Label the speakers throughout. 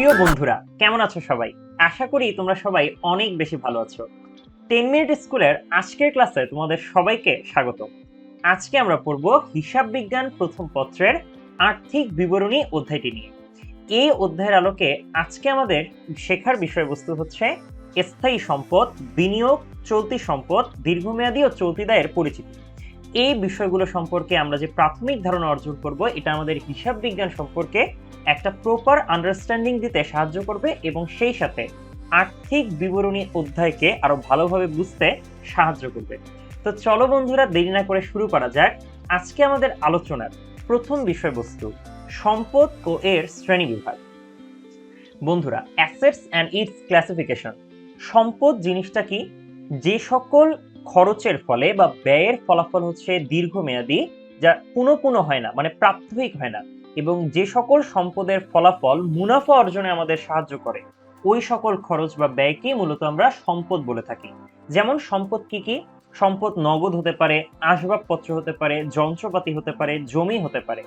Speaker 1: প্রিয় বন্ধুরা, কেমন আছো সবাই? আশা করি তোমরা সবাই অনেক বেশি ভালো আছো। টেন মিনিট স্কুলের আজকের ক্লাসে তোমাদের সবাইকে স্বাগত। আজকে আমরা পড়ব হিসাব বিজ্ঞান প্রথম পত্রের আর্থিক বিবরণী অধ্যায়টি নিয়ে। এই অধ্যায়ের আলোকে আজকে আমাদের শেখার বিষয়বস্তু হচ্ছে স্থায়ী সম্পদ, বিনিয়োগ, চলতি সম্পদ, দীর্ঘমেয়াদী ও চলতি দায়ের পরিচিতি। এই বিষয়গুলো সম্পর্কে আমরা যে প্রাথমিক ধারণা অর্জন করব, এটা আমাদের হিসাব বিজ্ঞান সম্পর্কে একটা প্রপার আন্ডারস্ট্যান্ডিং দিতে সাহায্য করবে এবং সেই সাথে আর্থিক বিবরণী অধ্যায়কে আরও ভালোভাবে বুঝতে সাহায্য করবে। তো চলো বন্ধুরা, দেরি না করে শুরু করা যাক। আজকে আমাদের আলোচনার প্রথম বিষয়বস্তু, সম্পদ ও এর শ্রেণি বিভাগ। বন্ধুরা অ্যাসেটস অ্যান্ড ইটস ক্লাসিফিকেশন সম্পদ জিনিসটা কি? যে সকল খরচের ফলে বা ব্যয়ের ফলাফল হচ্ছে দীর্ঘমেয়াদী, যা পুনঃ পুনঃ হয় না মানে প্রাত্যহিক হয় না। এবং যে সকল সম্পদের ফলাফল মুনাফা অর্জনে আমাদের সাহায্য করে, ওই সকল খরচ বা ব্যয়কে মূলত আমরা সম্পদ বলে থাকি। যেমন সম্পদ কি কি? সম্পদ নগদ হতে পারে, আসবাবপত্র হতে পারে, যন্ত্রপাতি হতে পারে, জমি হতে পারে।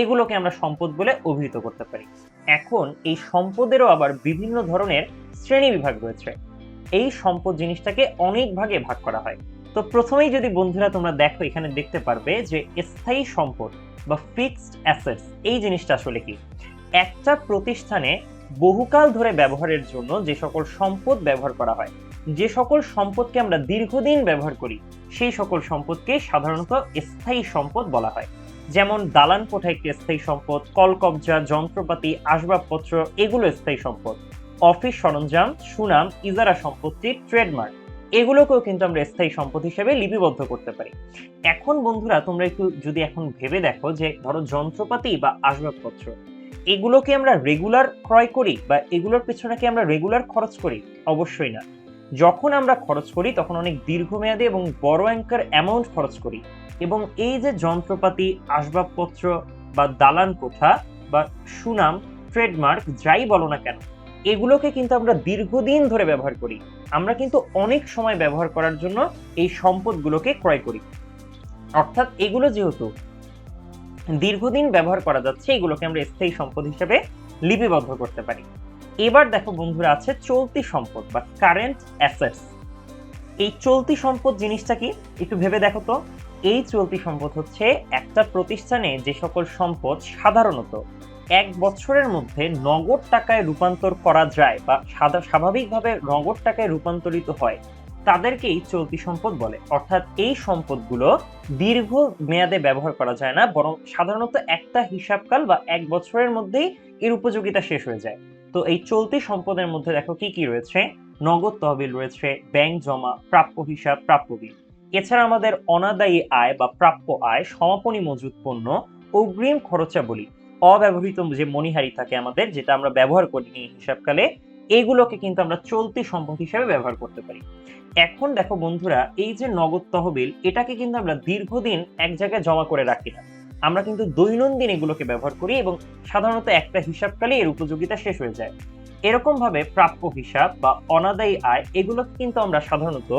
Speaker 1: এগুলোকে আমরা সম্পদ বলে অভিহিত করতে পারি। এখন এই সম্পদেরও আবার বিভিন্ন ধরনের শ্রেণি বিভাগ রয়েছে। এই সম্পদ জিনিসটাকে অনেক ভাগে ভাগ করা হয়। তো প্রথমেই যদি বন্ধুরা তোমরা দেখো, এখানে দেখতে পারবে যে স্থায়ী সম্পদ বা ফিক্সড অ্যাসেটস এই জিনিসটা আসলে কি? একটা প্রতিষ্ঠানে বহুকাল ধরে ব্যবহারের জন্য যে সকল সম্পদ ব্যবহার করা হয়, যে সকল সম্পদকে আমরা দীর্ঘদিন ব্যবহার করি, সেই সকল সম্পদকে সাধারণত স্থায়ী সম্পদ বলা হয়। যেমন দালান কোঠা একটি স্থায়ী সম্পদ, কলকবজা, যন্ত্রপাতি, আসবাবপত্র, এগুলো স্থায়ী সম্পদ। অফিস সরঞ্জাম, সুনাম, ইজারা সম্পত্তি, ট্রেডমার্ক। এগুলোকেও কিন্তু আমরা স্থায়ী সম্পদ হিসেবে লিপিবদ্ধ করতে পারি। এখন বন্ধুরা, তোমরা একটু যদি এখন ভেবে দেখো যে, ধরো যন্ত্রপাতি বা আসবাবপত্র, এগুলোকে আমরা রেগুলার ক্রয় করি বা এগুলোর পেছনে কি আমরা রেগুলার খরচ করি? অবশ্যই না। যখন আমরা খরচ করি, তখন অনেক দীর্ঘমেয়াদী এবং বড় অ্যাঙ্কার অ্যামাউন্ট খরচ করি। এবং এই যে যন্ত্রপাতি, আসবাবপত্র বা দালান কোঠা বা সুনাম ট্রেডমার্ক যাই বলো না কেন এগুলোকে কিন্তু আমরা দীর্ঘদিন ধরে ব্যবহার করি। আমরা কিন্তু অনেক সময় ব্যবহার করার জন্য এই সম্পদগুলোকে ক্রয় করি। অর্থাৎ এগুলো যেহেতু দীর্ঘদিন ব্যবহার করা যাচ্ছে, এগুলোকে আমরা স্থায়ী সম্পদ হিসেবে লিপিবদ্ধ করতে পারি। এবার দেখো বন্ধুরা, আছে চলতি সম্পদ বা কারেন্ট অ্যাসেটস এই চলতি সম্পদ জিনিসটা কি? একটু ভেবে দেখো তো। এই চলতি সম্পদ হচ্ছে একটা প্রতিষ্ঠানে যে সকল সম্পদ সাধারণত এক বছরের মধ্যে নগদ টাকায় রূপান্তর করা যায় বা সাদা স্বাভাবিকভাবে নগদ টাকায় রূপান্তরিত হয়, তাদেরকেই চলতি সম্পদ বলে। অর্থাৎ এই সম্পদগুলো দীর্ঘ মেয়াদে ব্যবহার করা যায় না, বরং সাধারণত একটা হিসাবকাল বা এক বছরের মধ্যেই এর উপযোগিতা শেষ হয়ে যায়। তো এই চলতি সম্পদের মধ্যে দেখো কি কি রয়েছে? নগদ তহবিল রয়েছে, ব্যাংক জমা, প্রাপ্য হিসাব, প্রাপ্য বিল। এছাড়া আমাদের অনাদায়ী আয় বা প্রাপ্য আয়, সমাপনী মজুত পণ্য, অগ্রিম খরচাবলী। অব্যবহৃত যে মণিহারি থাকে আমাদের, যেটা আমরা ব্যবহার করিনি হিসাবকালে, এগুলোকে কিন্তু আমরা চলতি সম্পদ হিসেবে ব্যবহার করতে পারি। এখন দেখো বন্ধুরা, এই যে নগদ তহবিল, এটাকে কিন্তু আমরা দীর্ঘদিন এক জায়গায় জমা করে রাখি না। আমরা কিন্তু দৈনন্দিন এগুলোকে ব্যবহার করি এবং সাধারণত একটা হিসাবকালে এর উপযোগিতা শেষ হয়ে যায়। এরকম ভাবে প্রাপ্য হিসাব বা অনাদায়ী আয়, এগুলোকে কিন্তু আমরা সাধারণত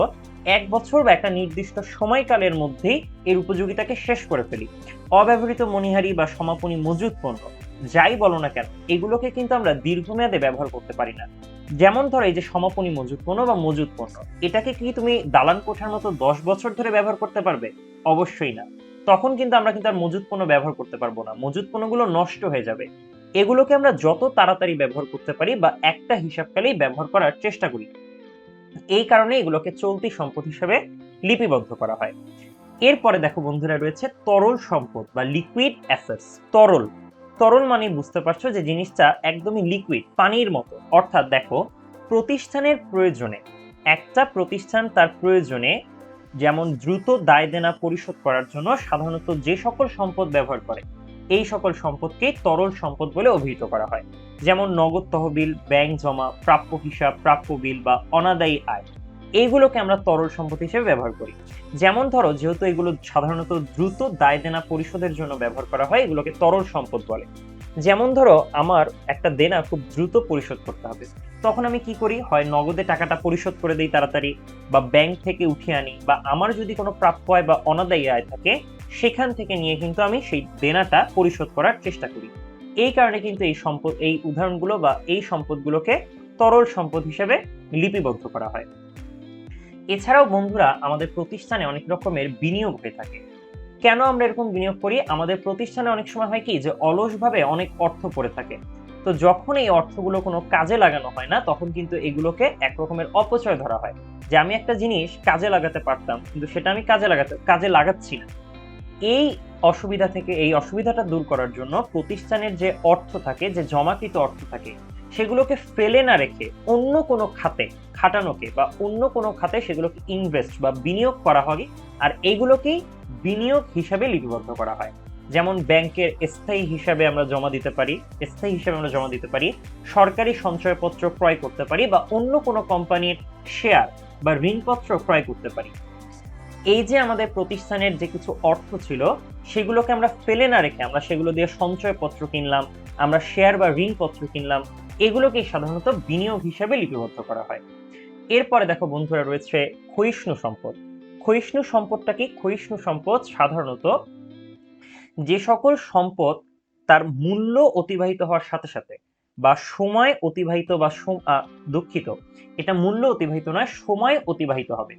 Speaker 1: এক বছর বা একটা নির্দিষ্ট সময়কালের মধ্যেই এর উপযোগিতাকে শেষ করে ফেলি। অব্যবহৃত মনিহারি বা সমাপনী মজুদ পণ্য, যাই বলো না কেন, এগুলোকে কিন্তু আমরা দীর্ঘমেয়াদে ব্যবহার করতে পারি না। যেমন ধরো এই যে সমাপনী মজুদ পণ্য বা মজুদ পণ্য, এটাকে কি তুমি দালান কোঠার মতো দশ বছর ধরে ব্যবহার করতে পারবে? অবশ্যই না। তখন কিন্তু আমরা কিন্তু আর মজুদ পণ্য ব্যবহার করতে পারব না। মজুদ পণ্যগুলো নষ্ট হয়ে যাবে। এগুলোকে আমরা যত তাড়াতাড়ি ব্যবহার করতে পারি বা একটা হিসাবকালেই ব্যবহার করার চেষ্টা করি। এই কারণে এগুলোকে চলতি সম্পদ হিসেবে লিপিবদ্ধ করা হয়। এরপরে দেখো বন্ধুরা রয়েছে তরল সম্পদ বা লিকুইড অ্যাসেটস তরল। তরল মানে বুঝতে পারছ যে জিনিসটা একদমই লিকুইড পানির মতো। অর্থাৎ দেখো, প্রতিষ্ঠানের প্রয়োজনে, একটা প্রতিষ্ঠান তার প্রয়োজনে যেমন দ্রুত দায় দেনা পরিশোধ করার জন্য সাধারণত যে সকল সম্পদ ব্যবহার করে এই সকল সম্পদকে তরল সম্পদ বলে অভিহিত করা হয়। যেমন নগদ তহবিল, ব্যাংক জমা, প্রাপ্য হিসাব, প্রাপ্য বিল বা অনাদায়ী আয়। এইগুলোকে আমরা তরল সম্পদ হিসেবে ব্যবহার করি। যেমন ধরো, যেহেতু এগুলো সাধারণত দ্রুত দায় দেনা পরিশোধের জন্য ব্যবহার করা হয়, এগুলোকে তরল সম্পদ বলে। যেমন ধরো, আমার একটা দেনা খুব দ্রুত পরিশোধ করতে হবে। তখন আমি কি করি? হয় নগদে টাকাটা পরিশোধ করে দিই তাড়াতাড়ি, বা ব্যাংক থেকে উঠিয়ে আনি, বা আমার যদি কোনো প্রাপ্য আয় বা অনাদায়ী আয় থাকে সেখান থেকে নিয়ে কিন্তু আমি সেই দেনাটা পরিশোধ করার চেষ্টা করি। এই কারণে কিন্তু এই সম্পদ, এই উদাহরণগুলো বা এই সম্পদগুলোকে তরল সম্পদ হিসেবে লিপিবদ্ধ করা হয়। এছাড়াও বন্ধুরা, আমাদের প্রতিষ্ঠানে অনেক রকমের বিনিয়োগ হয়ে থাকে। কেন আমরা এরকম বিনিয়োগ করি? আমাদের প্রতিষ্ঠানে অনেক সময় হয় কি যে, অলসভাবে অনেক অর্থ পড়ে থাকে। তো যখন এই অর্থগুলো কোনো কাজে লাগানো হয় না, তখন কিন্তু এগুলোকে এক রকমের অপচয় ধরা হয়। যে আমি একটা জিনিস কাজে লাগাতে পারতাম, কিন্তু সেটা আমি কাজে লাগাতে, কাজে লাগাচ্ছি না। এই অসুবিধা থেকে, এই অসুবিধাটা দূর করার জন্য প্রতিষ্ঠানের যে অর্থ থাকে, যে জমাকৃত অর্থ থাকে, সেগুলোকে ফেলে না রেখে অন্য কোনো খাতে খাটানোকে বা অন্য কোনো খাতে সেগুলোকে ইনভেস্ট বা বিনিয়োগ করা হয় আর এইগুলোকেই বিনিয়োগ হিসাবে লিপিবদ্ধ করা হয়। যেমন ব্যাংকের স্থায়ী হিসাবে আমরা জমা দিতে পারি, স্থায়ী হিসাবে আমরা জমা দিতে পারি, সরকারি সঞ্চয়পত্র ক্রয় করতে পারি বা অন্য কোনো কোম্পানির শেয়ার বা ঋণপত্র ক্রয় করতে পারি। এই যে আমাদের প্রতিষ্ঠানের যে কিছু অর্থ ছিল, সেগুলোকে আমরা ফেলে না রেখে আমরা সেগুলো দিয়ে সঞ্চয়পত্র কিনলাম, আমরা শেয়ার বা ঋণপত্র কিনলাম, এগুলোকে সাধারণত বিনিয়োগ হিসাবে লিপিবদ্ধ করা হয়। এরপরে দেখো বন্ধুরা রয়েছে ক্ষয়িষ্ণু সম্পদ। ক্ষয়িষ্ণু সম্পদটা কি? ক্ষয়িষ্ণু সম্পদ সাধারণত যে সকল সম্পদ তার মূল্য অতিবাহিত হওয়ার সাথে সাথে বা সময় অতিবাহিত বা দুঃখিত। এটা মূল্য অতিবাহিত নয়, সময় অতিবাহিত হবে।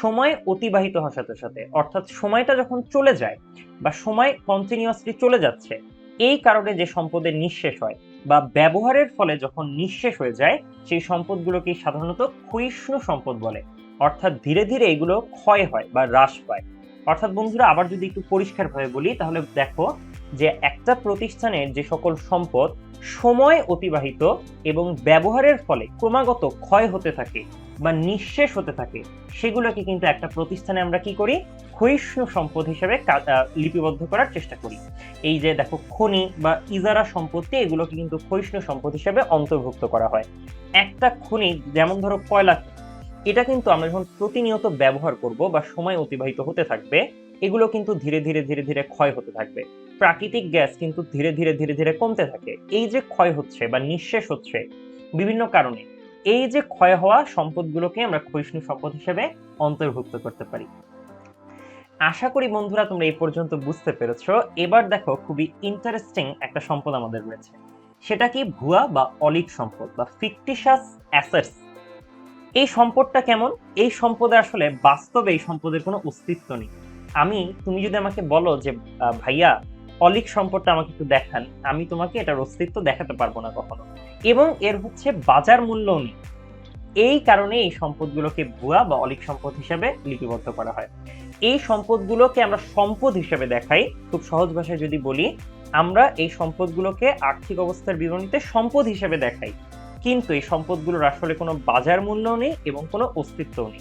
Speaker 1: সময় অতিবাহিত হওয়ার সাথে সাথে, অর্থাৎ সময়টা যখন চলে যায় বা সময় কন্টিনিউয়াসলি চলে যাচ্ছে, এই কারণে যে সম্পদের নিঃশেষ হয় বা ব্যবহারের ফলে যখন নিঃশেষ হয়ে যায়, সেই সম্পদগুলোকে সাধারণত ক্ষয়িষ্ণু সম্পদ বলে। অর্থাৎ ধীরে ধীরে এগুলো ক্ষয় হয় বা হ্রাস পায়। অর্থাৎ বন্ধুরা, আবার যদি একটু পরিষ্কারভাবে বলি, তাহলে দেখো যে একটা প্রতিষ্ঠানের যে সকল সম্পদ সময় অতিবাহিত এবং ব্যবহারের ফলে ক্রমাগত ক্ষয় হতে থাকে বা নিঃশেষ হতে থাকে, সেগুলোকে কিন্তু একটা প্রতিষ্ঠানে আমরা কি করি? ক্ষয়িষ্ণু সম্পদ হিসেবে লিপিবদ্ধ করার চেষ্টা করি। এই যে দেখো খনি বা ইজারা সম্পত্তি, এগুলোকে কিন্তু ক্ষয়িষ্ণু সম্পদ হিসেবে অন্তর্ভুক্ত করা হয়। একটা খনি, যেমন ধরো কয়লা এটা কিন্তু আমরা যখন প্রতিনিয়ত ব্যবহার করব বা সময় অতিবাহিত হতে থাকবে, এগুলো কিন্তু ধীরে ধীরে ধীরে ধীরে ক্ষয় হতে থাকবে। প্রাকৃতিক গ্যাস কিন্তু ধীরে ধীরে ধীরে ধীরে কমতে থাকে। এই যে ক্ষয় হচ্ছে বা নিঃশেষ হচ্ছে বিভিন্ন কারণে, এই যে ক্ষয় হওয়া সম্পদগুলোকে আমরা ক্ষয়িষ্ণু সম্পদ হিসেবে অন্তর্ভুক্ত করতে পারি। আশা করি বন্ধুরা তোমরা এই পর্যন্ত বুঝতে পেরেছ। এবার দেখো খুবই ইন্টারেস্টিং একটা সম্পদ আমাদের রয়েছে। সেটা কি ভুয়া বা অলিক সম্পদ বা ফিকটিশাস অ্যাসেটস এই সম্পদটা কেমন? এই সম্পদে আসলে বাস্তবে এই সম্পদের কোনো অস্তিত্ব নেই। আমি, তুমি যদি আমাকে বলো যে ভাইয়া অলিক সম্পদটা আমাকে একটু দেখান। আমি তোমাকে এটার অস্তিত্ব দেখাতে পারব না কখনো। এবং এর হচ্ছে বাজার মূল্যও নেই। এই কারণে এই সম্পদগুলোকে ভুয়া বা অলিক সম্পদ হিসাবে লিপিবদ্ধ করা হয়। এই সম্পদগুলোকে আমরা সম্পদ হিসেবে দেখাই। খুব সহজ ভাষায় যদি বলি, আমরা এই সম্পদগুলোকে আর্থিক অবস্থার বিবরণীতে সম্পদ হিসেবে দেখাই। কিন্তু এই সম্পদগুলোর আসলে কোনো বাজার মূল্য নেই এবং কোনো অস্তিত্বও নেই।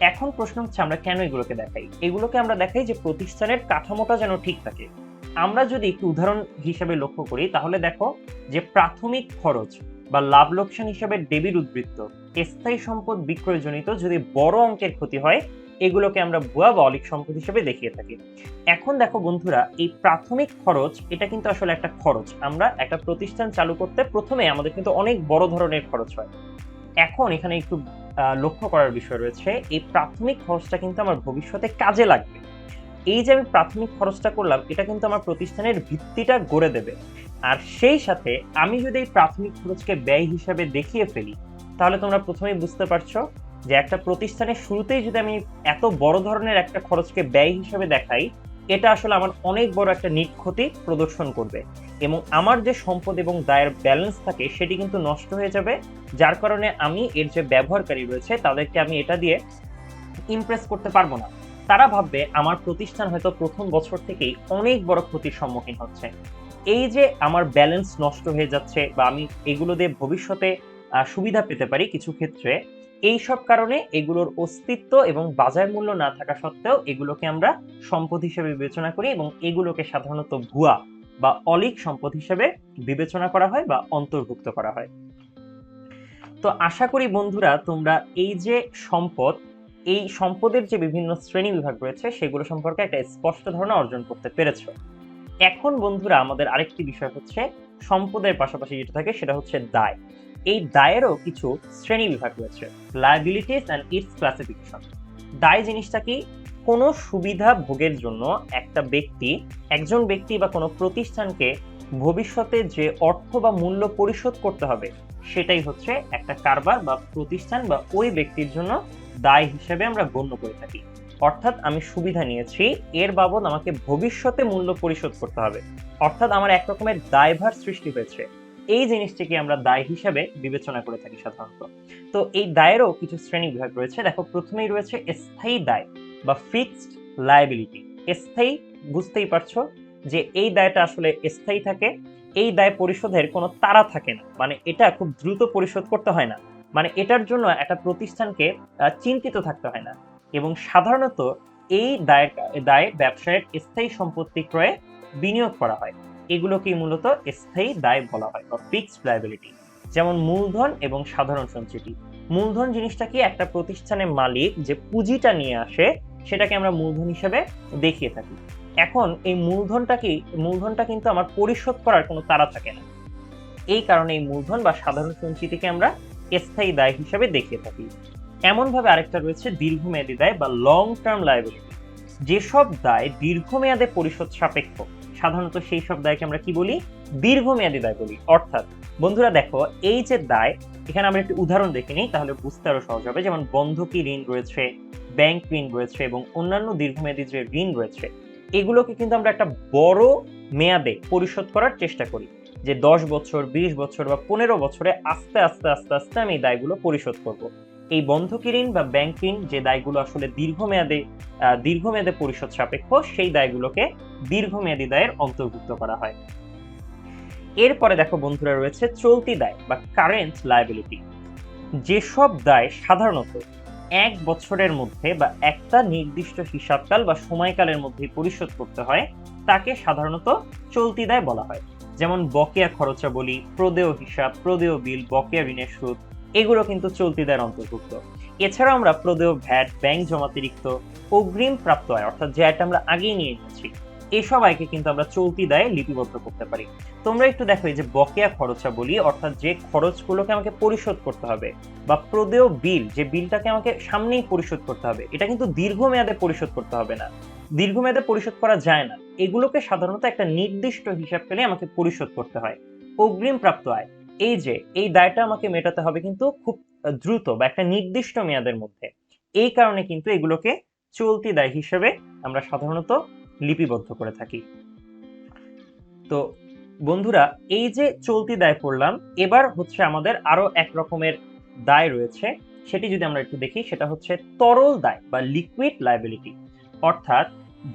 Speaker 1: এখন প্রশ্ন হচ্ছে, আমরা কেন এগুলোকে দেখাই? এগুলোকে আমরা দেখাই যে প্রতিষ্ঠানের কাঠামোটা যেন ঠিক থাকে। আমরা যদি একটু উদাহরণ হিসেবে লক্ষ্য করি, তাহলে দেখো যে প্রাথমিক খরচ বা লাভ লোকসান হিসাবে ডেবিট উদ্বৃত্ত, স্থায়ী সম্পদ বিক্রয়জনিত যদি বড় অঙ্কের ক্ষতি হয়, এগুলোকে আমরা ভুয়া বা অলিক সম্পদ হিসেবে দেখিয়ে থাকি। এখন দেখো বন্ধুরা, এই প্রাথমিক খরচ, এটা কিন্তু আসলে একটা খরচ। আমরা একটা প্রতিষ্ঠান চালু করতে প্রথমে আমাদের কিন্তু অনেক বড় ধরনের খরচ হয়। এখন এখানে একটু লক্ষ্য করার বিষয় রয়েছে, এই প্রাথমিক খরচটা কিন্তু আমার ভবিষ্যতে কাজে লাগবে। এই যে আমি প্রাথমিক খরচটা করলাম, এটা কিন্তু আমার প্রতিষ্ঠানের ভিত্তিটা গড়ে দেবে। আর সেই সাথে আমি যদি এই প্রাথমিক খরচকে ব্যয় হিসাবে দেখিয়ে ফেলি, তাহলে তোমরা প্রথমেই বুঝতে পারছ যে একটা প্রতিষ্ঠানের শুরুতেই যদি আমি এত বড় ধরনের একটা খরচকে ব্যয় হিসাবে দেখাই, এটা আসলে আমার অনেক বড় একটা নিট ক্ষতি প্রদর্শন করবে। এবং আমার যে সম্পদ এবং দায়ের ব্যালেন্স থাকে, সেটি কিন্তু নষ্ট হয়ে যাবে। যার কারণে আমি এর যে ব্যবহারকারী রয়েছে, তাদেরকে আমি এটা দিয়ে ইমপ্রেস করতে পারব না। তারা ভাববে আমার প্রতিষ্ঠান হয়তো প্রথম বছর থেকেই অনেক বড় ক্ষতির সম্মুখীন হচ্ছে। এই যে আমার ব্যালেন্স নষ্ট হয়ে যাচ্ছে বা আমি এগুলো দিয়ে ভবিষ্যতে সুবিধা পেতে পারি কিছু ক্ষেত্রে, এই সব কারণে এগুলোর অস্তিত্ব এবং বাজার মূল্য না থাকা সত্ত্বেও এগুলোকে আমরা সম্পদ হিসেবে বিবেচনা করি এবং এগুলোকে সাধারণত ভুয়া বা অলিক সম্পদ হিসেবে বিবেচনা করা হয় বা অন্তর্ভুক্ত করা হয়। তো আশা করি বন্ধুরা তোমরা এই যে সম্পদ এই সম্পদের যে বিভিন্ন শ্রেণি বিভাগ রয়েছে, সেগুলো সম্পর্কে একটা স্পষ্ট ধারণা অর্জন করতে পেরেছ। এখন বন্ধুরা, আমাদের আরেকটি বিষয় হচ্ছে সম্পদের পাশাপাশি যেটা থাকে, সেটা হচ্ছে দায়। এই দায়েরও কিছু শ্রেণি বিভাগ রয়েছে লায়াবিলিটিস অ্যান্ড ইটস ক্লাসিফিকেশন দায় জিনিসটা কি? কোনো সুবিধা ভোগের জন্য একটা ব্যক্তি, একজন ব্যক্তি বা কোনো প্রতিষ্ঠানকে ভবিষ্যতে যে অর্থ বা মূল্য পরিশোধ করতে হবে, সেটাই হচ্ছে একটা কারবার বা প্রতিষ্ঠান বা ওই ব্যক্তির জন্য দায় হিসেবে আমরা গণ্য করে থাকি। অর্থাৎ আমি সুবিধা নিয়েছি, এর বাবদ আমাকে ভবিষ্যতে মূল্য পরিশোধ করতে হবে। অর্থাৎ আমার এক রকমের দায়ভার সৃষ্টি হয়েছে। এই জিনিসটিকে আমরা দায় হিসাবে বিবেচনা করে থাকি সাধারণত। তো এই দায়েরও কিছু শ্রেণি বিভাগ রয়েছে। দেখো, প্রথমেই রয়েছে স্থায়ী দায় বা ফিক্সড লায়াবিলিটি স্থায়ী, বুঝতেই পারছ যে এই দায়টা আসলে স্থায়ী থাকে, এই দায় পরিশোধের কোনো তাড়া থাকে না। মানে এটা খুব দ্রুত পরিশোধ করতে হয় না। মানে এটার জন্য একটা প্রতিষ্ঠানকে চিন্তিত থাকতে হয় না। এবং সাধারণত এই দায়ের দায়ে ব্যবসায়ের স্থায়ী সম্পত্তি ক্রয়ে বিনিয়োগ করা হয়। এগুলোকেই মূলত স্থায়ী দায় বলা হয়, বা ফিক্সড লাইবিলিটি যেমন মূলধন এবং সাধারণ সঞ্চিতি। মূলধন জিনিসটা কি একটা প্রতিষ্ঠানের মালিক যে পুঁজিটা নিয়ে আসে, সেটাকে আমরা মূলধন হিসেবে দেখিয়ে থাকি। এখন এই মূলধনটা কি, মূলধনটা কিন্তু আমার পরিশোধ করার কোনো তাড়া থাকে না। এই কারণে এই মূলধন বা সাধারণ সঞ্চিতিকে আমরা স্থায়ী দায় হিসাবে দেখিয়ে থাকি। এমনভাবে আরেকটা রয়েছে দীর্ঘমেয়াদী দায় বা লং টার্ম লাইবিলিটি যেসব দায় দীর্ঘমেয়াদে পরিশোধ সাপেক্ষ, সাধারণত সেই সব দায়কে আমরা কি বলি? দীর্ঘমেয়াদী দায় বলি। অর্থাৎ, বন্ধুরা দেখো, এই যে দায়, এখানে আমরা একটি উদাহরণ দেখে নিই, তাহলে বুঝতে আরও সহজ হবে। যেমন বন্ধকি ঋণ রয়েছে ব্যাংক ঋণ রয়েছে এবং অন্যান্য দীর্ঘমেয়াদী যে ঋণ রয়েছে, এগুলোকে কিন্তু আমরা একটা বড় মেয়াদে পরিশোধ করার চেষ্টা করি। যে দশ বছর, বিশ বছর বা পনেরো বছরে আস্তে আস্তে আস্তে আস্তে আমি এই দায়গুলো পরিশোধ করব। এই বন্ধকি ঋণ বা ব্যাংক ঋণ যে দায়গুলো আসলে দীর্ঘমেয়াদে দীর্ঘমেয়াদে পরিশোধ সাপেক্ষ, সেই দায়গুলোকে দীর্ঘমেয়াদী দায়ের অন্তর্ভুক্ত করা হয়। এরপরে দেখো বন্ধুরা রয়েছে চলতি দায় বা কারেন্ট লায়াবিলিটি যেসব দায় সাধারণত এক বছরের মধ্যে বা একটা নির্দিষ্ট হিসাবকাল বা সময়কালের মধ্যে পরিশোধ করতে হয়, তাকে সাধারণত চলতি দায় বলা হয়। যেমন বকেয়া খরচাবলী, প্রদেয় হিসাব, প্রদেয় বিল, বকেয়া ঋণের সুদ, এগুলো কিন্তু চলতি দায়ের অন্তর্ভুক্ত। এছাড়াও আমরা প্রদেয় ভ্যাট, ব্যাংক জমাতিরিক্ত, অগ্রিম প্রাপ্ত আয়, অর্থাৎ যে আয়টা আমরা আগেই নিয়ে নিয়েছি, এসব আয়কে কিন্তু আমরা চলতি দায়ে লিপিবদ্ধ করতে পারি। তোমরা একটু দেখো এই যে বকেয়া খরচা বলি অর্থাৎ যে খরচগুলোকে আমাকে পরিশোধ করতে হবে, বা প্রদেয় বিল, যে বিলটাকে আমাকে সামনেই পরিশোধ করতে হবে, এটা কিন্তু দীর্ঘমেয়াদে পরিশোধ করতে হবে না। দীর্ঘমেয়াদে পরিশোধ করা যায় না। এগুলোকে সাধারণত একটা নির্দিষ্ট হিসাব পেলে আমাকে পরিশোধ করতে হয়। অগ্রিম প্রাপ্ত আয়। এই যে, এই দায়টা আমাকে মেটাতে হবে কিন্তু খুব দ্রুত বা একটা নির্দিষ্ট মেয়াদের মধ্যে। এই কারণে কিন্তু এগুলোকে চলতি দায় হিসেবে আমরা সাধারণত লিপিবদ্ধ করে থাকি। তো বন্ধুরা, এই যে চলতি দায় পড়লাম, এবার হচ্ছে আমাদের আরও এক রকমের দায় রয়েছে। সেটি যদি আমরা একটু দেখি, সেটা হচ্ছে তরল দায় বা লিকুইড লাইবিলিটি অর্থাৎ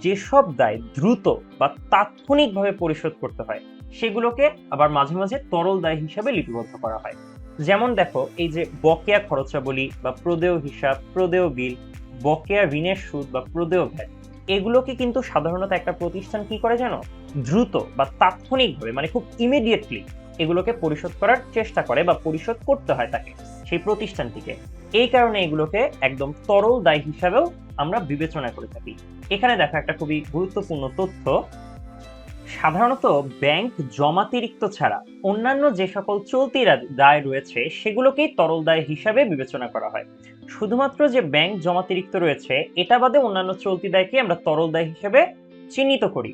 Speaker 1: যেসব দায় দ্রুত বা তাৎক্ষণিকভাবে পরিশোধ করতে হয়, সেগুলোকে আবার মাঝে মাঝে তরল দায় হিসাবে লিপিবদ্ধ করা হয়। যেমন দেখো, এই যে বকেয়া খরচাবলী বা প্রদেয় হিসাব, প্রদেয় বিল, বকেয়া ঋণের সুদ বা প্রদেয় ভ্যাট এগুলোকে কিন্তু সাধারণত একটা প্রতিষ্ঠান কি করে জানো? দ্রুত বা তাৎক্ষণিকভাবে মানে খুব ইমিডিয়েটলি এগুলোকে পরিশোধ করার চেষ্টা করে বা পরিশোধ করতে হয় তাকে, সেই প্রতিষ্ঠানটিকে। এই কারণে এগুলোকে একদম তরল দায় হিসাবেও আমরা বিবেচনা করে থাকি। এখানে দেখো একটা খুবই গুরুত্বপূর্ণ তথ্য। সাধারণত ব্যাংক জমাতিরিক্ত ছাড়া অন্যান্য যে সকল চলতি দায় রয়েছে, সেগুলোকেই তরল দায় হিসাবে বিবেচনা করা হয়। শুধুমাত্র যে ব্যাংক জমাতিরিক্ত রয়েছে, এটা বাদে অন্যান্য চলতি দায়কে আমরা তরল দায় হিসেবে চিহ্নিত করি।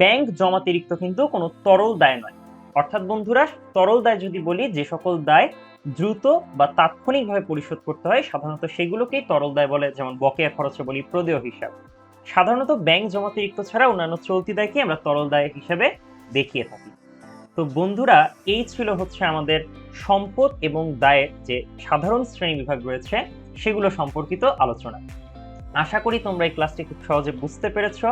Speaker 1: ব্যাংক জমাতিরিক্ত কিন্তু কোনো তরল দায় নয়। অর্থাৎ বন্ধুরা, তরল দায় যদি বলি, যে সকল দায় দ্রুত বা তাৎক্ষণিকভাবে পরিশোধ করতে হয়। সাধারণত সেগুলোকেই তরল দায় বলে, যেমন বকেয়া খরচে বলি প্রদেয় হিসাব। সাধারণত ব্যাংক জমাতিরিক্ত ছাড়া অন্যান্য চলতি দায়কে আমরা তরল দায় হিসেবে দেখিয়ে থাকি। তো বন্ধুরা, এই ছিল হচ্ছে আমাদের সম্পদ এবং দায়ের যে সাধারণ শ্রেণি বিভাগ রয়েছে, সেগুলো সম্পর্কিত আলোচনা। আশা করি তোমরা এই ক্লাসটি খুব সহজে বুঝতে পেরেছ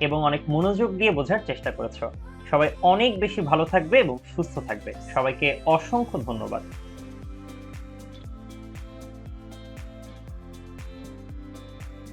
Speaker 1: এবং অনেক মনোযোগ দিয়ে বোঝার চেষ্টা করেছ। সবাই অনেক বেশি ভালো থাকবে এবং সুস্থ থাকবে। সবাইকে অসংখ্য ধন্যবাদ।